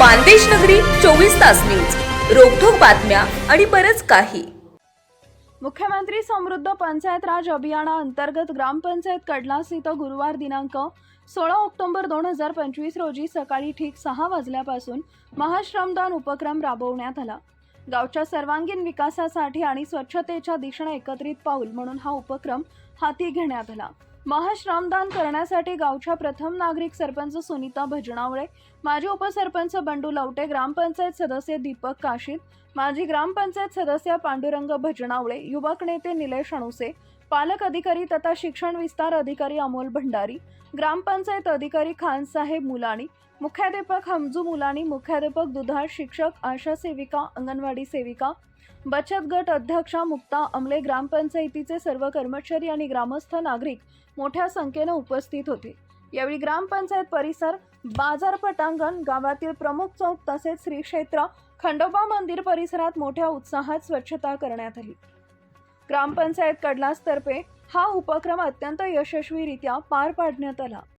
मानदेश नगरी चोवीस तास न्यूज. रोखोक बातम्या आणि बरंच काही. मुख्यमंत्री समृद्ध पंचायत राज अभियाना अंतर्गत ग्रामपंचायत कडलास इथं गुरुवार दिनांक सोळा ऑक्टोबर दोन हजार पंचवीस रोजी सकाळी ठीक सहा वाजल्यापासून महाश्रमदान उपक्रम राबवण्यात आला. गावच्या सर्वांगीण विकासासाठी आणि स्वच्छतेच्या दिशेने एकत्रित पाऊल म्हणून हा उपक्रम हाती घेण्यात आला. महाश्रमदान करण्यासाठी गावच्या प्रथम नागरिक सरपंच सुनीता भजनावळे माजी उपसरपंच बंडू लवटे ग्रामपंचायत सदस्य दीपक काशीद माजी ग्रामपंचायत सदस्य पांडुरंग भजनावळे युवक नेते निलेश अणुसे पालक अधिकारी तथा शिक्षण विस्तार अधिकारी अमोल भंडारी ग्रामपंचायत अधिकारी खानसाहेब मुलाणी मुख्याध्यापक हमजू मुलाणी मुख्याध्यापक दुधाळ शिक्षक आशा सेविका अंगणवाडी सेविका बचत गट अध्यक्षा मुक्ता अमले ग्रामपंचायतीचे सर्व कर्मचारी आणि ग्रामस्थ नागरिक मोठ्या संख्येनं उपस्थित होते. यावेळी ग्रामपंचायत परिसर बाजार पटांगण गावातील प्रमुख चौक तसेच श्री क्षेत्र खंडोबा मंदिर परिसरात मोठ्या उत्साहात स्वच्छता करण्यात आली. ग्रामपंचायत कडलासतर्फे हा उपक्रम अत्यंत यशस्वीरित्या पार पाडण्यात आला.